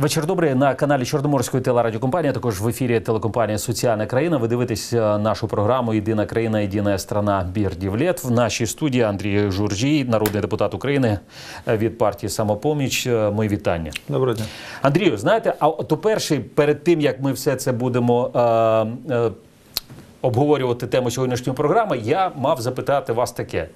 Вечір добрий на каналі Чорноморської телерадіокомпанії. Також в ефірі телекомпанія Соціальна країна. Ви дивитесь е, нашу програму Єдина країна, єдина страна Бірдівлет. В нашій студії Андрій Журжій, народний депутат України е, від партії Самопоміч. Е, Мої вітання. Доброго дня. Андрію, знаєте, а то перший перед тим як ми все це будемо. Е, е, Обговорювати тему сьогоднішньої програми, я мав запитати вас таке.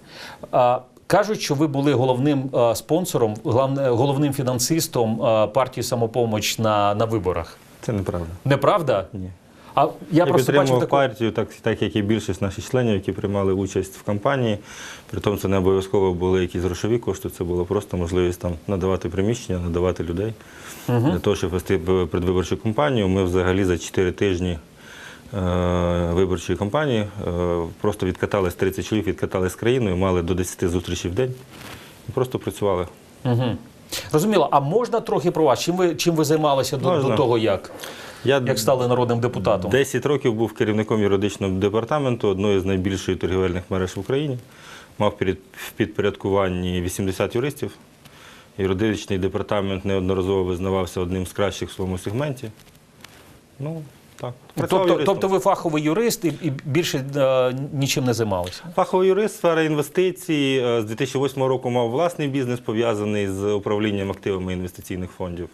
Кажуть, що ви були головним е, спонсором, головним фінансистом е, партії самопомоч на, на виборах. Це неправда. Неправда? Ні. А я, Я, просто бачив таку... партію, так, так як і більшість наших членів, які приймали участь в кампанії. При тому це не обов'язково були якісь грошові кошти, це було просто можливість там надавати приміщення, надавати людей. Для того, щоб вести предвиборчу кампанію, ми взагалі за 4 тижні виборчої кампанії е, просто відкатались 30 чоловік, відкатались з країною, мали до 10 зустрічей в день і просто працювали. Угу. Розуміло, а можна трохи про вас? Чим ви, чим ви займалися до, до того, як, Я як стали народним депутатом? 10 років був керівником юридичного департаменту одної з найбільших торгівельних мереж в Україні. Мав в підпорядкуванні 80 юристів. Юридичний департамент неодноразово визнавався одним з кращих в своєму сегменті. Ну, так. Працював Тобто, тобто ви фаховий юрист і, і більше е, нічим не займалися? Фаховий юрист, сфера інвестицій. Е, З 2008 року мав власний бізнес, пов'язаний з управлінням активами інвестиційних фондів.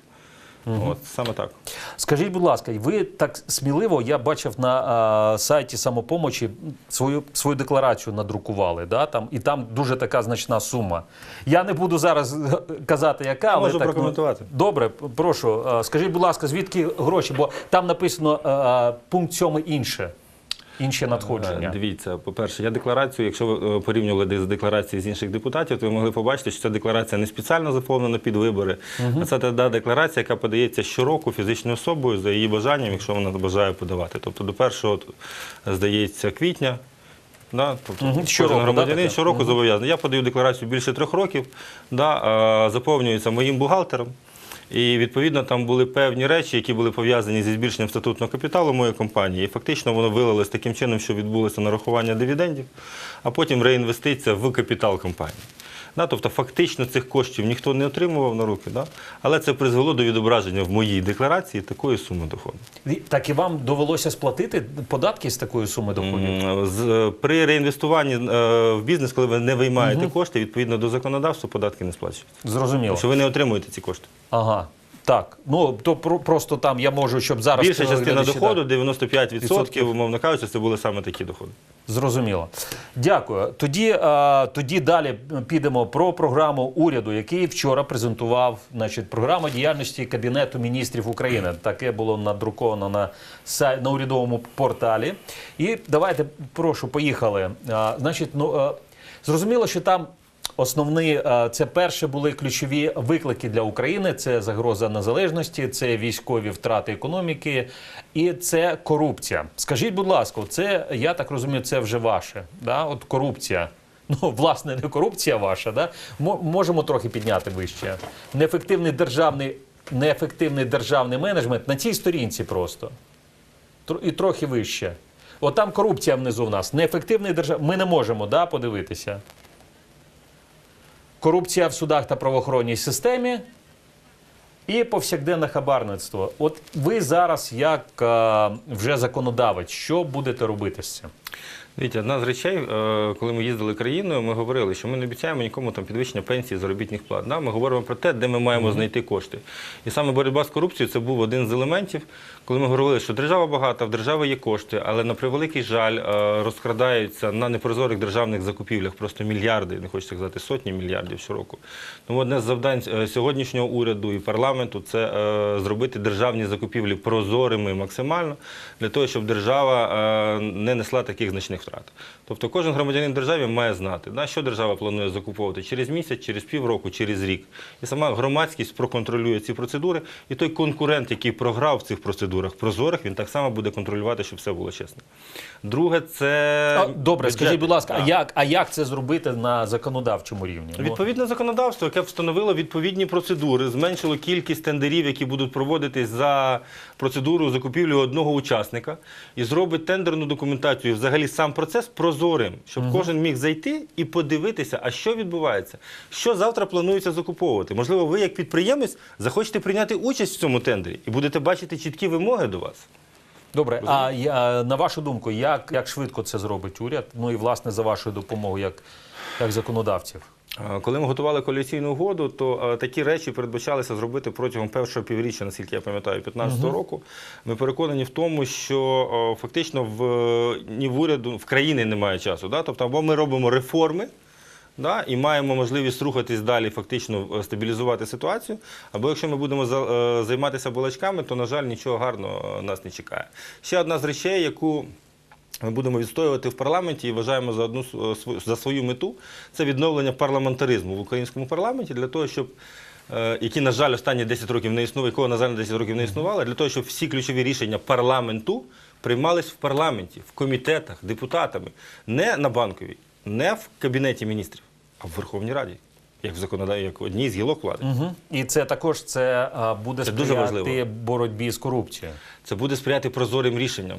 От, саме так. Скажіть, будь ласка, ви так сміливо, я бачив на а, сайті самопомочі свою свою декларацію надрукували, да? там, і там дуже така значна сума. Я не буду зараз казати, яка, але Можу так, ну, прокоментувати. Добре, прошу. А, Скажіть, будь ласка, звідки гроші? Бо там написано а, пункт 7 інше. Інші надходження. Е, Дивіться, по-перше, я декларацію, якщо ви е, порівнювали з декларацією з інших депутатів, то ви могли побачити, що ця декларація не спеціально заповнена під вибори, а це та декларація, яка подається щороку фізичною особою за її бажанням, якщо вона бажає подавати. Тобто до першого, здається, квітня. Да, тобто кожен щороку, громадянин таке? щороку зобов'язаний. Я подаю декларацію більше трьох років, да, а, заповнюється моїм бухгалтером. І відповідно там були певні речі, які були пов'язані зі збільшенням статутного капіталу моєї компанії. І фактично воно вилилось таким чином, що відбулося нарахування дивідендів, а потім реінвестиція в капітал компанії. Да, тобто фактично цих коштів ніхто не отримував на руки, да? але це призвело до відображення в моїй декларації такої суми доходу. Так і вам довелося сплатити податки з такої суми доходів? При реінвестуванні е, в бізнес, коли ви не виймаєте кошти, відповідно до законодавства, податки не сплачують. Зрозуміло. Що ви не отримуєте ці кошти. Ага. Так, ну то про- просто там я можу, щоб зараз Більша частина доходу, 95%, умовно кажучи, це були саме такі доходи. Зрозуміло. Дякую. Тоді, е, тоді далі підемо про програму уряду, який вчора презентував значить, програму діяльності Кабінету міністрів України. Таке було надруковано на, сай- на урядовому порталі. І давайте, прошу, поїхали. Е, значить, ну, е, зрозуміло, що там. Основні е, це перше були ключові виклики для України: це загроза незалежності, це військові втрати економіки і це корупція. Скажіть, будь ласка, це я так розумію, це вже ваше. Да? От корупція. Ну, власне, не корупція ваша, да? Мо- можемо трохи підняти вище. Неефективний державний, неефективний державний менеджмент на цій сторінці просто. І трохи вище. От там корупція внизу в нас. Неефективний держав... Ми не можемо да, подивитися. Корупція в судах та правоохоронній системі і повсякденне хабарництво. От ви зараз, як е, вже законодавець, що будете робити з цим? Дивіться, одна з речей, е, коли ми їздили країною, ми говорили, що ми не обіцяємо нікому там підвищення пенсії, заробітних плат. Да? Ми говоримо про те, де ми маємо знайти кошти. І саме боротьба з корупцією це був один з елементів, коли ми говорили, що держава багата, в держави є кошти, але на превеликий жаль е, розкрадаються на непрозорих державних закупівлях просто мільярди, не хочу сказати сотні мільярдів щороку. Тому одне з завдань е, сьогоднішнього уряду і парламенту це е, зробити державні закупівлі прозорими максимально для того, щоб держава не несла таких значних втрат. Тобто кожен громадянин держави має знати, да, що держава планує закуповувати через місяць, через півроку, через рік. І сама громадськість проконтролює ці процедури, і той конкурент, який програв в цих процедурах прозорих, він так само буде контролювати, щоб все було чесно. Друге, це А, Добре, бюджет. скажіть, будь ласка, а як, а як це зробити на законодавчому рівні? Ну, Відповідне законодавство, яке встановило відповідні процедури, зменшило кількість тендерів, які будуть проводитись за процедуру закупівлі одного учасника і зробить тендерну документацію, взагалі сам процес прозорим, щоб кожен міг зайти і подивитися, а що відбувається, що завтра планується закуповувати. Можливо, ви як підприємець захочете прийняти участь в цьому тендері і будете бачити чіткі вимоги до вас. Добре, а я, на вашу думку, як, як швидко це зробить уряд? Ну і власне за вашою допомогою, як, як законодавців? Е, Коли ми готували коаліційну угоду, то е, такі речі передбачалися зробити протягом першого півріччя, наскільки я пам'ятаю, 2015 року. Ми переконані в тому, що е, фактично в ні в уряду в країни немає часу. Да? Тобто, або ми робимо реформи. Да, і маємо можливість рухатись далі, фактично стабілізувати ситуацію. Або якщо ми будемо займатися балачками, то, на жаль, нічого гарного нас не чекає. Ще одна з речей, яку ми будемо відстоювати в парламенті і вважаємо за одну с- за свою мету це відновлення парламентаризму в українському парламенті для того, щоб е, які, на жаль, останні 10 років не існували, якого, на жаль, 10 років не існувало, для того, щоб всі ключові рішення парламенту приймались в парламенті, в комітетах, депутатами, не на банковій, не в кабінеті міністрів, а в Верховній Раді, як в як одній з гілок влади. Угу. І це також це а, буде Це сприяти важливо. боротьбі з корупцією. Це буде сприяти прозорим рішенням.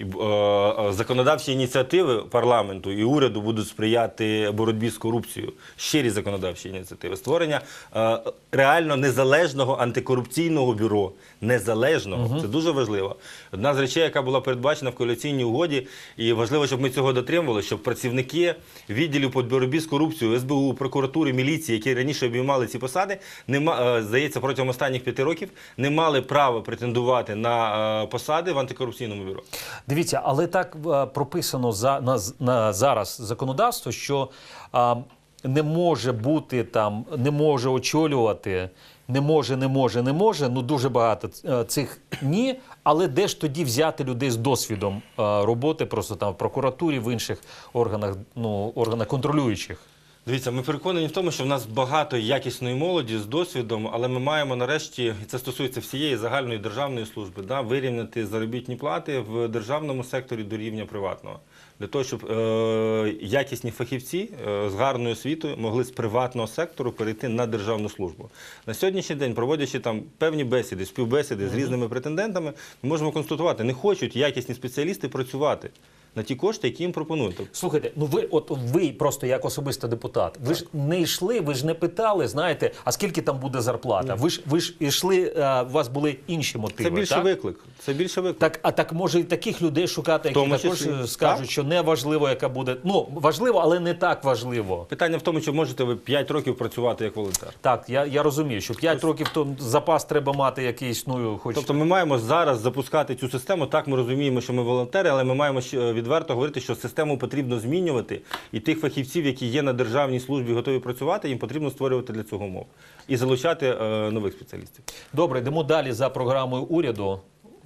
Е, е, законодавчі ініціативи парламенту і уряду будуть сприяти боротьбі з корупцією. Щирі законодавчі ініціативи. Створення е, реально незалежного антикорупційного бюро. Незалежного. Це дуже важливо. Одна з речей, яка була передбачена в коаліційній угоді, і важливо, щоб ми цього дотримували, щоб працівники відділів по боротьбі з корупцією, СБУ, прокуратури, міліції, які раніше обіймали ці посади, не здається, протягом останніх п'яти років не мали права претендувати на посади в антикорупційному бюро. Дивіться, але так е, прописано за на, на зараз законодавство, що а, не може бути там, не може очолювати, не може, не може, не може. Ну дуже багато е, цих ні. Але де ж тоді взяти людей з досвідом е, роботи, просто там в прокуратурі, в інших органах, ну органах контролюючих. Дивіться, ми переконані в тому, що в нас багато якісної молоді з досвідом, але ми маємо нарешті, і це стосується всієї загальної державної служби, да, вирівняти заробітні плати в державному секторі до рівня приватного. Для того, щоб е, якісні фахівці е, з гарною освітою могли з приватного сектору перейти на державну службу. На сьогоднішній день, проводячи там певні бесіди, співбесіди з різними претендентами, ми можемо констатувати, не хочуть якісні спеціалісти працювати на ті кошти, які їм пропонують. Тобто Слухайте, ну ви, от ви просто як особистий депутат, ви ж не йшли, ви ж не питали, знаєте, а скільки там буде зарплата? Ви ж ви ж йшли, а, у вас були інші мотиви. Це більше так? виклик. Це більше виклик. Так, а так може і таких людей шукати, які тому також числі. е, скажуть, Так. що не важливо, яка буде. Ну важливо, але не так важливо. Питання в тому, чи можете ви 5 років працювати як волонтер. Так, я, я розумію, що 5 років то запас треба мати якийсь, ну хоч Тобто ми маємо зараз запускати цю систему. Так, ми розуміємо, що ми волонтери, але ми маємо ще відверто говорити, що систему потрібно змінювати, і тих фахівців, які є на державній службі, готові працювати, їм потрібно створювати для цього умов і залучати е, нових спеціалістів. Добре, йдемо далі за програмою уряду.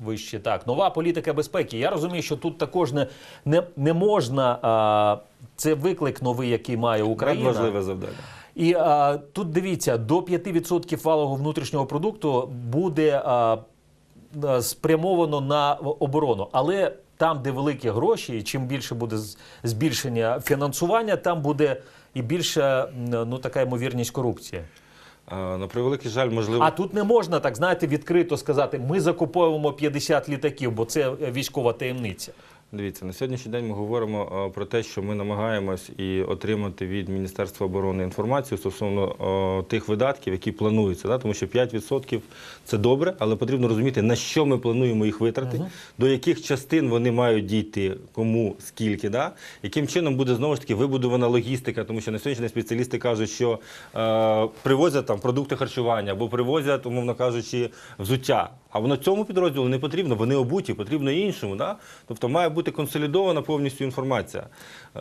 Вище так, нова політика безпеки. Я розумію, що тут також не, не, не можна. А, це виклик новий, який має Україна. Важливе завдання. І а, тут дивіться, до 5% валового внутрішнього продукту буде а, а, спрямовано на оборону. Але там, де великі гроші, і чим більше буде збільшення фінансування, там буде і більша ну, така ймовірність корупції. На превеликий жаль, можливо, А тут не можна так знаєте відкрито сказати: ми закуповуємо 50 літаків, бо це е, військова таємниця. Дивіться, на сьогоднішній день ми говоримо е, про те, що ми намагаємось і отримати від Міністерства оборони інформацію стосовно е, тих видатків, які плануються. Да? Тому що 5% це добре, але потрібно розуміти, на що ми плануємо їх витрати, до яких частин вони мають дійти, кому, скільки, да? яким чином буде знову ж таки вибудована логістика, тому що на сьогоднішній день спеціалісти кажуть, що е, привозять там продукти харчування або привозять, умовно кажучи, взуття. А воно цьому підрозділу не потрібно, вони обуті, потрібно іншому. Да? Тобто має бути консолідована повністю інформація. Е,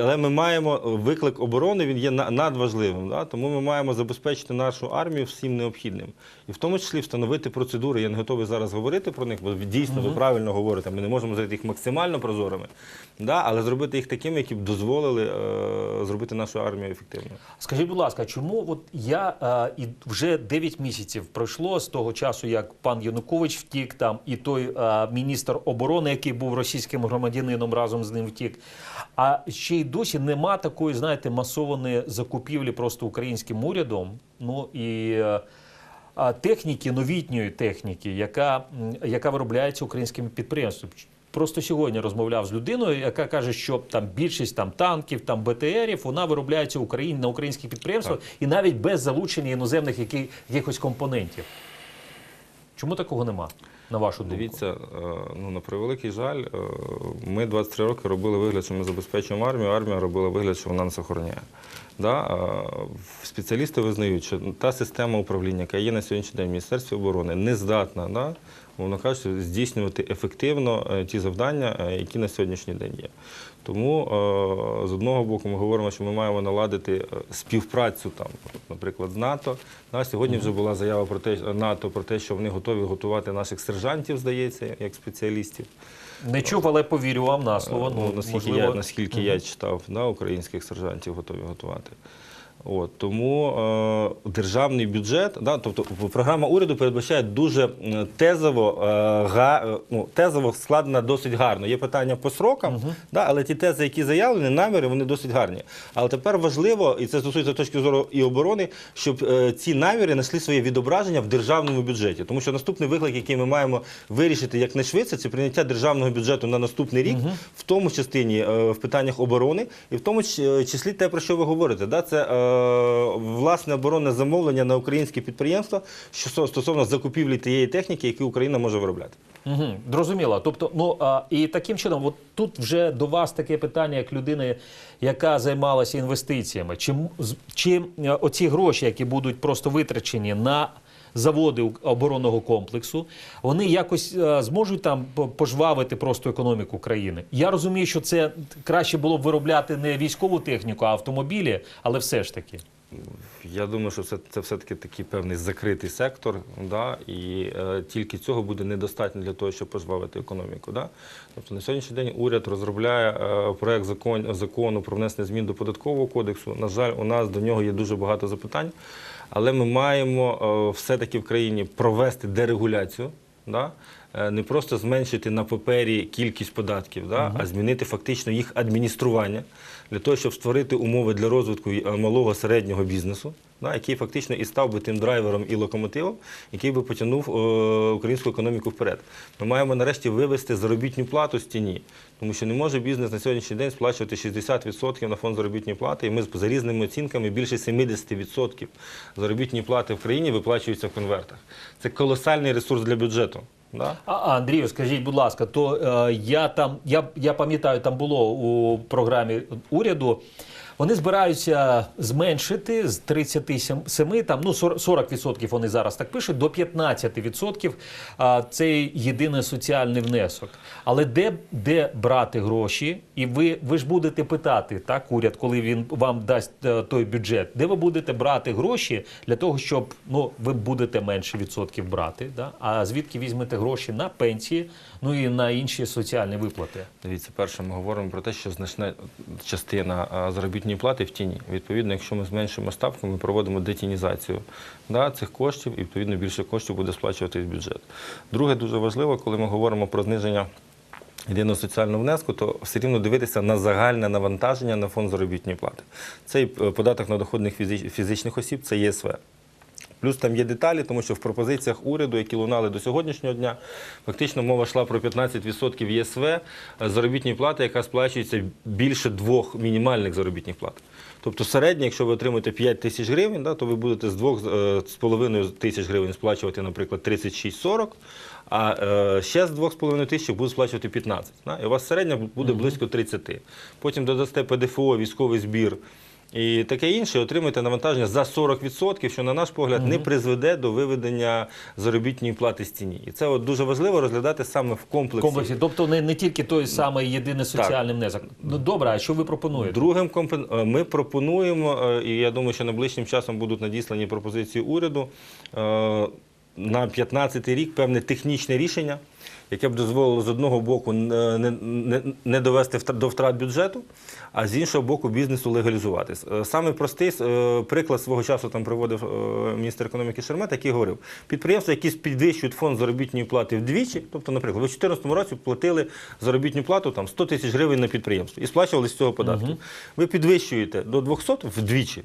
але ми маємо е, виклик оборони, він є надважливим. Да? Тому ми маємо забезпечити нашу армію всім необхідним. І в тому числі встановити процедури. Я не готовий зараз говорити про них, бо дійсно ви правильно говорите. Ми не можемо зробити їх максимально прозорими, да? але зробити їх такими, які б дозволили е, зробити нашу армію ефективною. Скажіть, будь ласка, чому от я е, і вже 9 місяців пройшло з того часу, як пан Янукович втік там, і той е, міністр оборони, який був російським громадянином, разом з ним втік. А ще й досі нема такої, знаєте, масованої закупівлі просто українським урядом. Ну і е, а, техніки, новітньої техніки, яка, яка виробляється українськими підприємствами. Просто сьогодні розмовляв з людиною, яка каже, що там більшість там танків, там БТРів, вона виробляється Україні на українських підприємствах і навіть без залучення іноземних якихось компонентів. Чому такого нема, на вашу думку? Дивіться, е, ну на превеликий жаль, е, ми 23 роки робили вигляд, що ми забезпечуємо армію. Армія робила вигляд, що вона нас охороняє. Да? е, Спеціалісти визнають, що та система управління, яка є на сьогоднішній день в Міністерстві оборони, не здатна, да? Мовно кажучи, здійснювати ефективно е, ті завдання, е, які на сьогоднішній день є. Тому е, з одного боку ми говоримо, що ми маємо наладити співпрацю там, наприклад, з НАТО. На сьогодні вже була заява про те, НАТО про те, що вони готові готувати наших сержантів, здається, як спеціалістів. Не чув, але повірю вам на слово. Ну, Ну, наскільки можливо, я, наскільки я читав, да, українських сержантів готові готувати. От, тому е, державний бюджет, да, тобто програма уряду передбачає дуже тезово, е, га, е, ну, тезово складена досить гарно. Є питання по срокам, да, але ті тези, які заявлені, наміри, вони досить гарні. Але тепер важливо, і це стосується точки зору і оборони, щоб е, ці наміри знайшли своє відображення в державному бюджеті. Тому що наступний виклик, який ми маємо вирішити якнайшвидше, це прийняття державного бюджету на наступний рік, в тому частині е, в питаннях оборони, і в тому ч- числі те, про що ви говорите. Да? Це е, власне оборонне замовлення на українські підприємства що стосовно закупівлі тієї техніки, яку Україна може виробляти. Угу, зрозуміло. Тобто, ну а, і таким чином, от тут вже до вас таке питання, як людини, яка займалася інвестиціями. Чи, чи е, оці гроші, які будуть просто витрачені на заводи оборонного комплексу, вони якось е, зможуть там по- пожвавити просто економіку країни? Я розумію, що це краще було б виробляти не військову техніку, а автомобілі, але все ж таки. Я думаю, що це, це все-таки такий певний закритий сектор, да? і е, тільки цього буде недостатньо для того, щоб пожвавити економіку. Да? Тобто на сьогоднішній день уряд розробляє е, проект закон, закону про внесення змін до податкового кодексу. На жаль, у нас до нього є дуже багато запитань, але ми маємо е, все-таки в країні провести дерегуляцію. Да? Е, Не просто зменшити на папері кількість податків, да? а змінити фактично їх адміністрування для того, щоб створити умови для розвитку е, малого середнього бізнесу, да? який фактично і став би тим драйвером і локомотивом, який би потягнув е, українську економіку вперед. Ми маємо нарешті вивести заробітну плату з тіні, тому що не може бізнес на сьогоднішній день сплачувати 60% на фонд заробітної плати, і ми за різними оцінками більше 70% заробітної плати в країні виплачуються в конвертах. Це колосальний ресурс для бюджету. Да? А, Андрію, скажіть, будь ласка, то е, я там, я, я пам'ятаю, там було у програмі уряду. Вони збираються зменшити з 37, там, ну 40%, 40% вони зараз так пишуть, до 15% а, цей єдиний соціальний внесок. Але де, де брати гроші? І ви, ви ж будете питати, так, уряд, коли він вам дасть е, той бюджет, де ви будете брати гроші для того, щоб ну, ви будете менше відсотків брати, да? а звідки візьмете гроші на пенсії, ну і на інші соціальні виплати? Дивіться, перше, ми говоримо про те, що значна частина заробітної плати в тіні. Відповідно, якщо ми зменшимо ставку, ми проводимо детінізацію да, цих коштів, і відповідно більше коштів буде сплачуватись бюджет. Друге, дуже важливо, коли ми говоримо про зниження. Єдиного соціального внеску, то все рівно дивитися на загальне навантаження на фонд заробітної плати. Це і е, податок на доходних фізичних осіб, це ЄСВ. Плюс там є деталі, тому що в пропозиціях уряду, які лунали до сьогоднішнього дня, фактично мова йшла про 15% єСВ е, заробітної плати, яка сплачується більше двох мінімальних заробітних плат. Тобто середня, якщо ви отримуєте 5 тисяч гривень, да, то ви будете з 2,5 тисяч гривень сплачувати, наприклад, 36-40, а е, ще з 2,5 тисяч будуть сплачувати 15. Да, і у вас середня буде близько 30. Потім додасте ПДФО, військовий збір. І таке інше, отримуєте навантаження за 40%, що, на наш погляд, не призведе до виведення заробітної плати з тіні. І це от дуже важливо розглядати саме в комплексі. комплексі. Тобто не, не тільки той самий єдиний соціальний внесок. Ну добре, а що ви пропонуєте? Другим компен... е, ми пропонуємо, е, і я думаю, що найближчим часом будуть надіслані пропозиції уряду е, на 15 рік певне технічне рішення, яке б дозволило з одного боку не, не, не- не довести до втрат бюджету, а з іншого боку бізнесу легалізуватись. Е, Саме простий е, приклад свого часу там приводив е, міністр економіки Шермет, який говорив, підприємства, які підвищують фонд заробітної плати вдвічі, тобто, наприклад, ви в 2014 році платили заробітну плату там 100 тисяч гривень на підприємство і сплачували з цього податки. Ви підвищуєте до 200 вдвічі.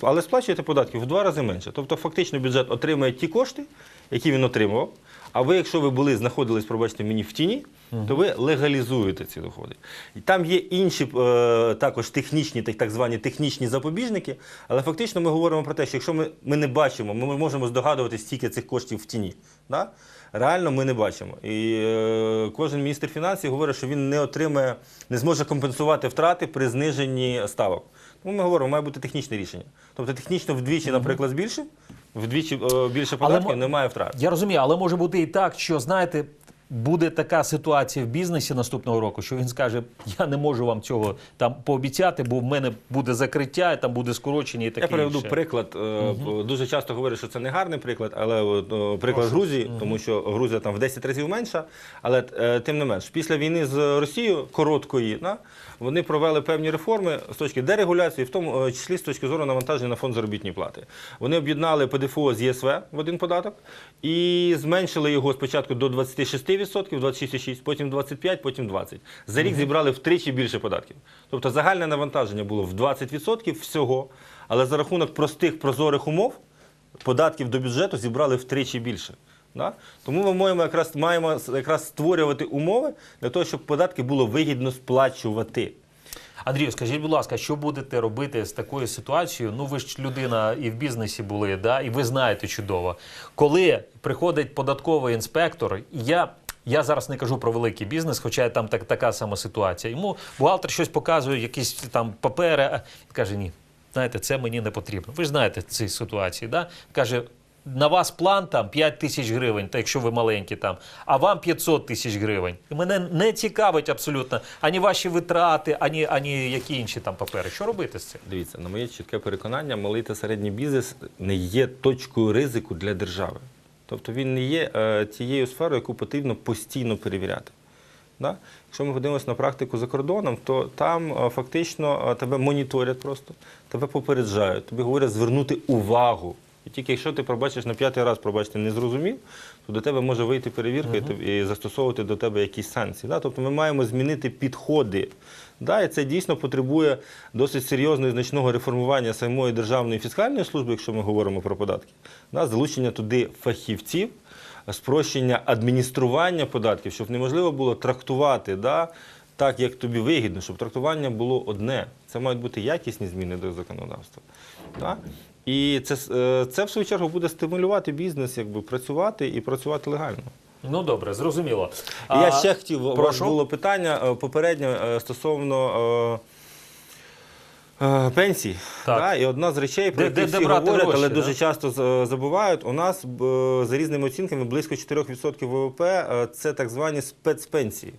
Але сплачуєте податків в два рази менше. Тобто фактично бюджет отримує ті кошти, які він отримував. А ви, якщо ви були, знаходились, пробачте мені, в тіні, то ви легалізуєте ці доходи. І там є інші е, також технічні, так, звані технічні запобіжники, але фактично ми говоримо про те, що якщо ми, ми не бачимо, ми можемо здогадуватися, стільки цих коштів в тіні. Да? Реально ми не бачимо. І е, кожен міністр фінансів говорить, що він не отримає, не зможе компенсувати втрати при зниженні ставок. Тому ми говоримо, має бути технічне рішення. Тобто технічно вдвічі, наприклад, збільшив, вдвічі е, більше податків, мо- немає втрат. Я розумію, але може бути і так, що знаєте. Буде така ситуація в бізнесі наступного року, що він скаже: я не можу вам цього там пообіцяти, бо в мене буде закриття, там буде скорочення і таке Я приведу інше. приклад. Е, Дуже часто говорять, що це не гарний приклад, але приклад Грузії, тому що Грузія там в 10 разів менша. Але е, тим не менш, після війни з Росією, короткої, да, вони провели певні реформи з точки дерегуляції, в тому е, числі з точки зору навантаження на фонд заробітної плати. Вони об'єднали ПДФО з ЄСВ в один податок і зменшили його спочатку до 26%, 26,6%, потім 25%, потім 20%. За рік зібрали втричі більше податків. Тобто загальне навантаження було в 20% всього, але за рахунок простих прозорих умов податків до бюджету зібрали втричі більше. Да? Тому ми маємо якраз, маємо якраз створювати умови для того, щоб податки було вигідно сплачувати. Андрію, скажіть, будь ласка, що будете робити з такою ситуацією? Ну, ви ж людина і в бізнесі були, да? і ви знаєте чудово. Коли приходить податковий інспектор, я. Я зараз не кажу про великий бізнес, хоча там так, така сама ситуація. Йому бухгалтер щось показує, якісь там папери, а каже: ні, знаєте, це мені не потрібно. Ви ж знаєте ці ситуації, да? Каже, на вас план там 5 тисяч гривень, та якщо ви маленькі там, а вам 500 тисяч гривень. І мене не цікавить абсолютно ані ваші витрати, ані, ані які інші там папери. Що робити з цим? Дивіться, на моє чітке переконання, малий та середній бізнес не є точкою ризику для держави. Тобто він не є е, тією сферою, яку потрібно постійно перевіряти. Да? Якщо ми подивимося на практику за кордоном, то там е, фактично е, тебе моніторять просто, тебе попереджають, тобі говорять звернути увагу. І тільки якщо ти пробачиш на п'ятий раз, пробачте, не зрозумів, то до тебе може вийти перевірка і застосовувати до тебе якісь санкції. Да? Тобто ми маємо змінити підходи. Да, і це дійсно потребує досить серйозного і значного реформування самої державної фіскальної служби, якщо ми говоримо про податки, да, залучення туди фахівців, спрощення адміністрування податків, щоб неможливо було трактувати да, так, як тобі вигідно, щоб трактування було одне. Це мають бути якісні зміни до законодавства. Да? І це, е, це в свою чергу буде стимулювати бізнес, якби працювати і працювати легально. Ну добре, зрозуміло. Я ще хотів, у вас прошу. було питання е, попередньо е, стосовно е, пенсій. Так. Да? І одна з речей, про які всі говорять, гроші, але да? дуже часто забувають, у нас за різними оцінками близько 4% ВВП це так звані спецпенсії.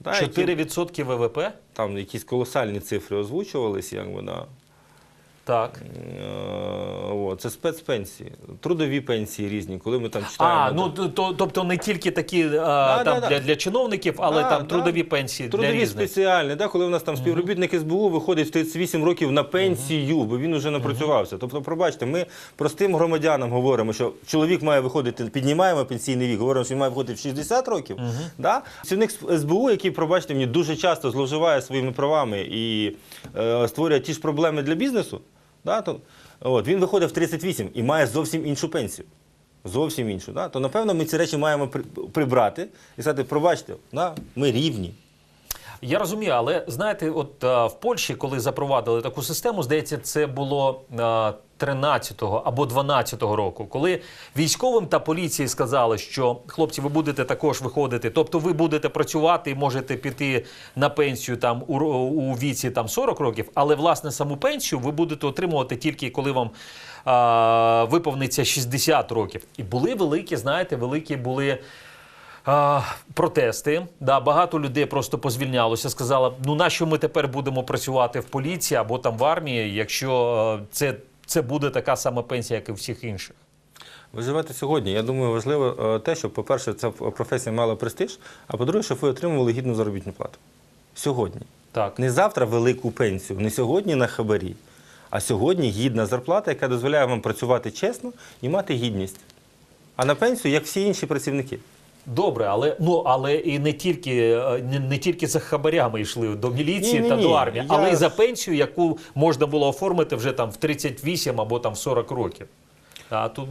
Да, 4% ВВП? там якісь колосальні цифри озвучувались, якби, да. Так. Е, о, це спецпенсії, трудові пенсії різні, коли ми там читаємо. А, ну то- то, тобто не тільки такі а, Да, там да, для, да. для чиновників, але Да, там да. трудові пенсії для Трудові різних. спеціальні, да, коли у нас там співробітник СБУ виходить в 38 років на пенсію, бо він вже напрацювався. Тобто, пробачте, ми простим громадянам говоримо, що чоловік має виходити, піднімаємо пенсійний вік, говоримо, що він має виходити в 60 років. Да? Працівник СБУ, який, пробачте мені, дуже часто зловживає своїми правами і е, створює ті ж проблеми для бізнесу, да, то, от, він виходить в 38 і має зовсім іншу пенсію. Зовсім іншу. Да? То напевно ми ці речі маємо при- прибрати і сказати, пробачте, да? ми рівні. Я розумію, але знаєте, от а, в Польщі, коли запровадили таку систему, здається, це було а, 13-го або 12-го року, коли військовим та поліції сказали, що хлопці, ви будете також виходити, тобто ви будете працювати і можете піти на пенсію там у, у віці там 40 років, але власне саму пенсію ви будете отримувати тільки коли вам а, виповниться 60 років. І були великі, знаєте, великі були. Протести. Да, багато людей просто позвільнялося, сказали, ну нащо ми тепер будемо працювати в поліції або там в армії, якщо е, це, це буде така сама пенсія, як і всіх інших. Ви живете сьогодні. Я думаю, важливо е, те, щоб, по-перше, ця професія мала престиж, а по-друге, щоб ви отримували гідну заробітну плату. Сьогодні. Так. Не завтра велику пенсію, не сьогодні на хабарі, а сьогодні гідна зарплата, яка дозволяє вам працювати чесно і мати гідність. А на пенсію, як всі інші працівники. Добре, але ну але і не тільки е, не, не тільки за хабарями йшли до міліції Ні-ні-ні, та до армії, я- але й за пенсію, яку можна було оформити вже там в 38 або там в 40 років. А тут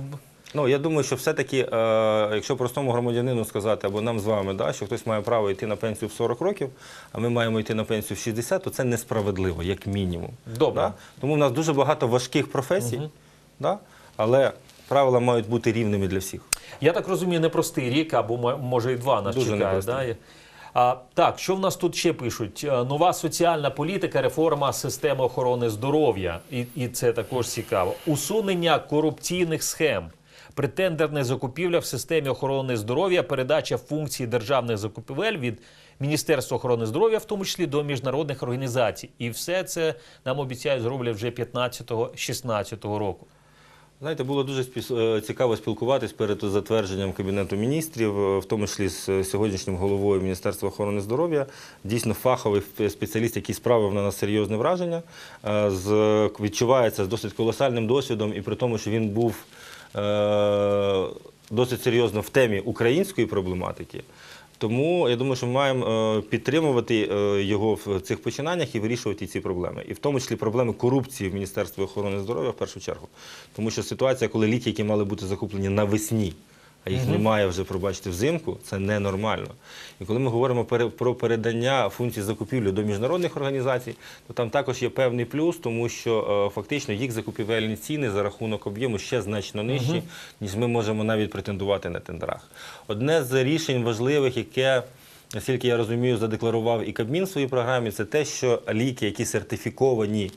Ну, я думаю, що все-таки, е, якщо простому громадянину сказати, або нам з вами, да, що хтось має право йти на пенсію в 40 років, а ми маємо йти на пенсію в 60, то це несправедливо, як мінімум. Добре. Да? Тому в нас дуже багато важких професій, да? але правила мають бути рівними для всіх. я так розумію, непростий рік, або може і два нас Дуже чекає. Да? А, так, що в нас тут ще пишуть? Е, Нова соціальна політика, реформа системи охорони здоров'я. І, і це також цікаво. Усунення корупційних схем. Претендерна закупівля в системі охорони здоров'я, передача функцій державних закупівель від Міністерства охорони здоров'я, в тому числі до міжнародних організацій. І все це нам обіцяють зроблять вже 15-16 року. Знаєте, було дуже е, цікаво спілкуватись перед затвердженням Кабінету міністрів, е, в тому числі з е, сьогоднішнім головою Міністерства охорони здоров'я. Дійсно, фаховий спеціаліст, який справив на нас серйозне враження, відчувається з досить колосальним досвідом, і при тому, що він був досить серйозно в темі української проблематики. Тому я думаю, що ми маємо е, підтримувати е, його в цих починаннях і вирішувати ці проблеми. І в тому числі проблеми корупції в Міністерстві охорони здоров'я в першу чергу. Тому що ситуація, коли ліки, які мали бути закуплені навесні, а їх немає вже, пробачте, взимку, це ненормально. І коли ми говоримо про передання функцій закупівлі до міжнародних організацій, то там також є певний плюс, тому що е, фактично їх закупівельні ціни за рахунок об'єму ще значно нижчі, ніж ми можемо навіть претендувати на тендерах. Одне з рішень важливих, яке Наскільки я розумію, задекларував і Кабмін в своїй програмі, це те, що ліки, які сертифіковані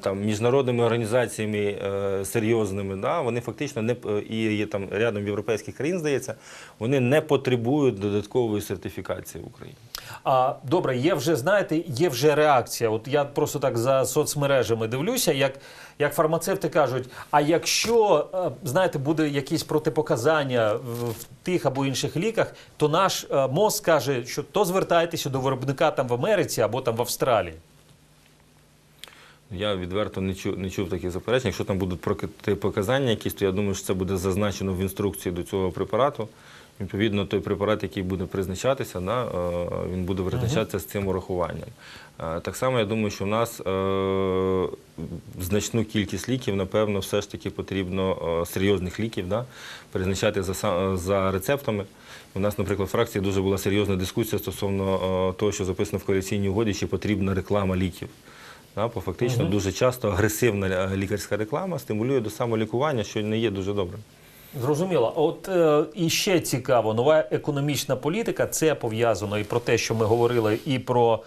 там, міжнародними організаціями е, серйозними, да, вони фактично не і є там рядом європейських країн, здається, вони не потребують додаткової сертифікації в Україні. А добре, є вже знаєте, є вже реакція. От я просто так за соцмережами дивлюся, як, як фармацевти кажуть: а якщо е, знаєте, буде якісь протипоказання в, тих або інших ліках, то наш е, МОЗ каже, що то звертайтеся до виробника там в Америці або там в Австралії. Я відверто не чув, не чув таких заперечень. Якщо там будуть протипоказання якісь, то я думаю, що це буде зазначено в інструкції до цього препарату. Відповідно, той препарат, який буде призначатися, да, е, він буде призначатися з цим урахуванням. Е, Так само я думаю, що в нас е, значну кількість ліків, напевно, все ж таки потрібно серйозних ліків да, призначати за, за рецептами. У нас, наприклад, в фракції дуже була серйозна дискусія стосовно того, що записано в коаліційній угоді, чи потрібна реклама ліків. Да, бо фактично дуже часто агресивна е, лікарська реклама стимулює до самолікування, що не є дуже добрим. Зрозуміло. От е, і ще цікаво, нова економічна політика це пов'язано і про те, що ми говорили, і про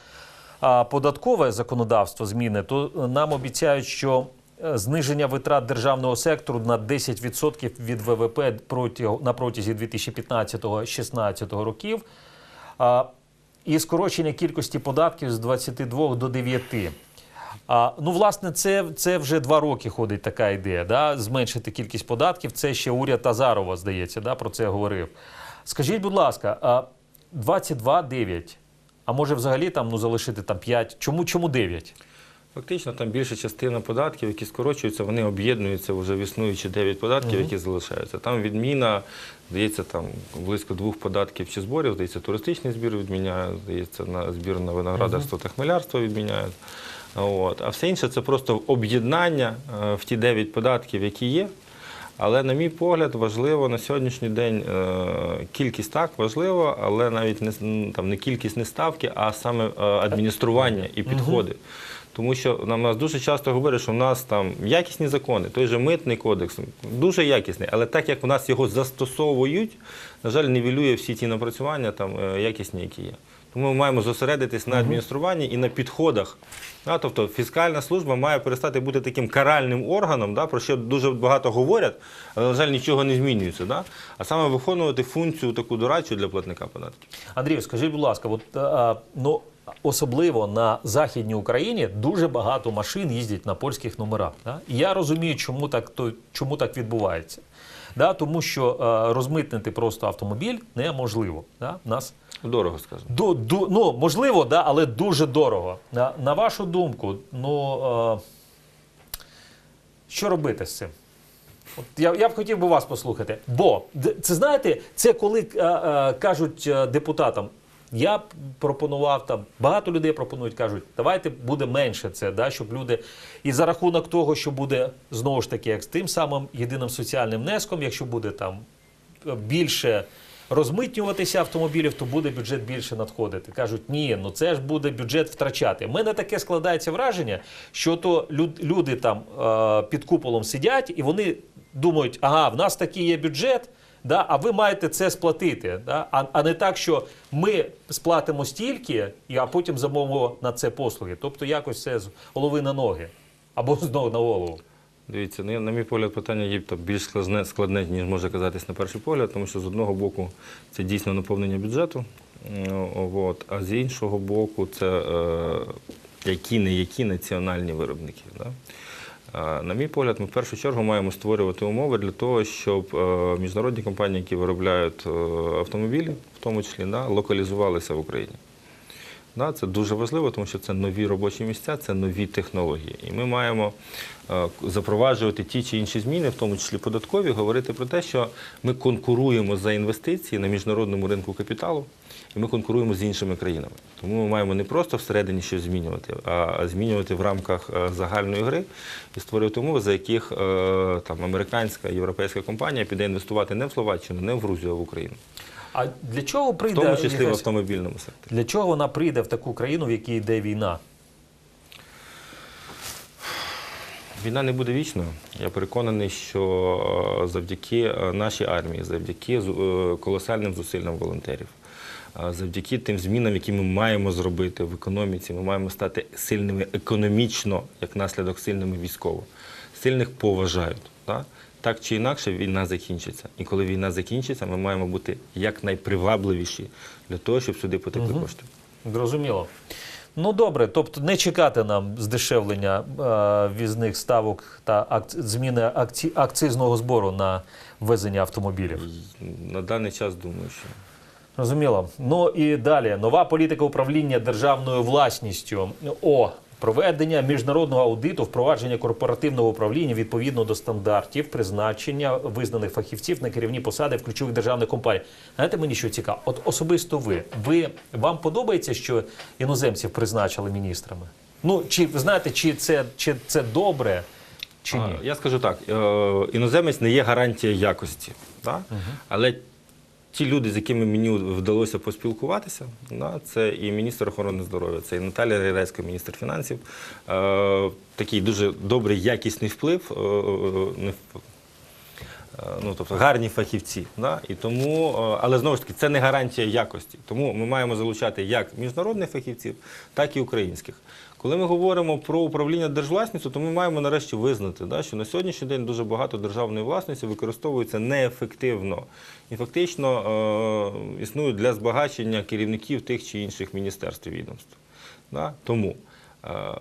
а, податкове законодавство зміни. То е, нам обіцяють, що е, зниження витрат державного сектору на 10% від ВВП протягом на протязі 2015-16 років. А, і скорочення кількості податків з 22 до 9. А, ну, власне, це, це вже два роки ходить така ідея. Да? Зменшити кількість податків. Це ще уряд Азарова, здається, да? про це говорив. Скажіть, будь ласка, а 22,9, а може взагалі там ну, залишити там 5? Чому, чому 9? Фактично, там більша частина податків, які скорочуються, вони об'єднуються вже в існуючі 9 податків, які залишаються. Там відміна, здається, там близько двох податків чи зборів, здається, туристичний збір відміняють, здається, на збір на виноградарство та хмелярство відміняють. От. А все інше це просто об'єднання е, в ті 9 податків, які є. Але, на мій погляд, важливо на сьогоднішній день е, кількість так важливо, але навіть не, там, не кількість не ставки, а саме е, адміністрування і підходи. Тому що нам нас дуже часто говорять, що в нас там якісні закони, той же митний кодекс дуже якісний, але так як в нас його застосовують, на жаль, нівелює всі ті напрацювання там якісні, які є. Тому ми маємо зосередитись на адмініструванні і на підходах. Да, тобто фіскальна служба має перестати бути таким каральним органом, да, про що дуже багато говорять, але, на жаль, нічого не змінюється. Да? А саме виконувати функцію таку дорадчу для платника податків. Андрію, скажіть, будь ласка, от, а, ну, особливо на Західній Україні дуже багато машин їздять на польських номерах. Да? І я розумію, чому так, то, чому так відбувається. Да? Тому що а, розмитнити просто автомобіль неможливо. Да? Нас Дорого скажемо. До, до, ну, можливо, да, але дуже дорого. На, на вашу думку, ну, е, що робити з цим? От я, я б хотів би вас послухати. Бо це знаєте, це коли е, е, кажуть е, депутатам. Я пропонував там, багато людей пропонують, кажуть, давайте буде менше це, да, щоб люди. І за рахунок того, що буде знову ж таки, як з тим самим єдиним соціальним внеском, якщо буде там е, більше розмитнюватися автомобілів, то буде бюджет більше надходити. Кажуть, ні, ну це ж буде бюджет втрачати. У мене таке складається враження, що то люд- люди там е, під куполом сидять і вони думають, ага, в нас такий є бюджет. Да, а ви маєте це сплатити, да? а, а не так, що ми сплатимо стільки, а потім замовимо на це послуги. Тобто якось це з голови на ноги або з ног на голову. Дивіться, ну, на мій погляд, питання є там, більш складне, складне, ніж може казатись на перший погляд, тому що з одного боку це дійсно наповнення бюджету, от, а з іншого боку, це е, які не які національні виробники. Да? На мій погляд, ми в першу чергу маємо створювати умови для того, щоб е, міжнародні компанії, які виробляють е, автомобілі, в тому числі, локалізувалися в Україні. Це дуже важливо, тому що це нові робочі місця, це нові технології. І ми маємо е, запроваджувати ті чи інші зміни, в тому числі податкові, говорити про те, що ми конкуруємо за інвестиції на міжнародному ринку капіталу, і ми конкуруємо з іншими країнами. Тому ми маємо не просто всередині щось змінювати, а змінювати в рамках е, загальної гри і створювати умови, за яких е, там американська європейська компанія піде інвестувати не в Словаччину, не в Грузію, а в Україну, А для чого в прийде тому числі в автомобільному секторі. Для чого вона прийде в таку країну, в якій йде війна? Війна не буде вічною. Я переконаний, що е, завдяки е, нашій армії, завдяки е, колосальним зусиллям волонтерів, завдяки тим змінам, які ми маємо зробити в економіці, ми маємо стати сильними економічно, як наслідок сильними військово. Сильних поважають. Так? Так чи інакше війна закінчиться. І коли війна закінчиться, ми маємо бути якнайпривабливіші для того, щоб сюди потекли кошти. Зрозуміло. Ну добре, тобто не чекати нам здешевлення е, візних ставок та акц... зміни акці... акцизного збору на ввезення автомобілів. На даний час думаю, що. Розуміло. Ну і далі нова політика управління державною власністю. О. Проведення міжнародного аудиту, впровадження корпоративного управління відповідно до стандартів, призначення визнаних фахівців на керівні посади в ключових державних компаній. Знаєте, мені що цікаво? От особисто ви, ви вам подобається, що іноземців призначили міністрами? Ну чи ви знаєте, чи це чи це добре, чи ні? Я скажу так: е, іноземець не є гарантія якості. Да? Але ті люди, з якими мені вдалося поспілкуватися, да, це і міністр охорони здоров'я, це і Наталія Рірецька, міністр фінансів. Е, такий дуже добрий, якісний вплив. е, е, не Е, Ну, тобто гарні фахівці. Да? І тому, е, але знову ж таки, це не гарантія якості. Тому ми маємо залучати як міжнародних фахівців, так і українських. Коли ми говоримо про управління держвласністю, то ми маємо нарешті визнати, да, що на сьогоднішній день дуже багато державної власності використовується неефективно і фактично е, існують для збагачення керівників тих чи інших міністерств і відомств. Да? Тому е,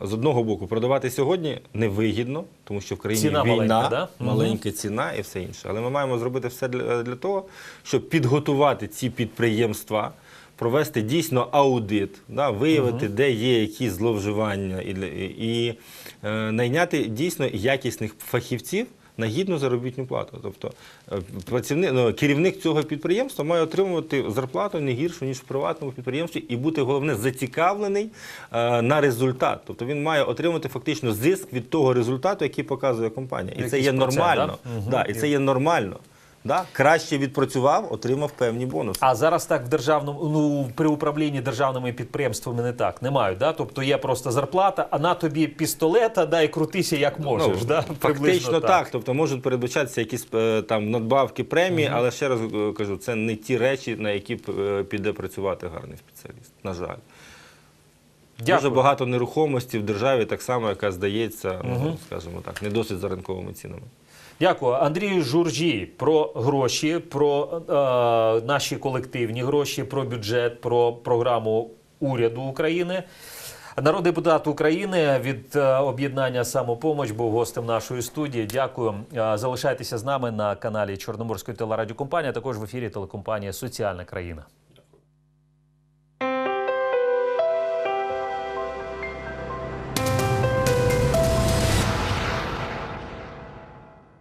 з одного боку продавати сьогодні невигідно, тому що в країні Ціна війна, маленька, да? Маленька ціна і все інше. Але ми маємо зробити все для, для того, щоб підготувати ці підприємства, провести дійсно аудит, да, виявити, де є якісь зловживання, і, і, і е, найняти дійсно якісних фахівців. На гідну заробітну плату. Тобто е, працівник, ну, керівник цього підприємства має отримувати зарплату не гіршу, ніж в приватному підприємстві, і бути головне зацікавлений е, на результат. Тобто він має отримати фактично зиск від того результату, який показує компанія. І це є процент, нормально. да? Мгм. Да, і це є нормально. Да? Краще відпрацював, отримав певні бонуси. А зараз так в державному ну при управлінні державними підприємствами не так не мають. Да? Тобто є просто зарплата, а на тобі пістолета, да, і крутися як можеш. Ну, да? Фактично Приблизно так. Тобто можуть передбачатися якісь е, там надбавки премії, але ще раз е, кажу, це не ті речі, на які е, піде працювати гарний спеціаліст. На жаль. Дякую. Дуже багато нерухомості в державі, так само, яка здається, ну, скажімо так, не досить за ринковими цінами. Дякую, Андрію Журжі про гроші, про е, наші колективні гроші, про бюджет, про програму уряду України. Народний депутат України від е, об'єднання самопомоч був гостем нашої студії. Дякую. Е, Залишайтеся з нами на каналі Чорноморської телерадіокомпанії, а також в ефірі телекомпанія Соціальна країна.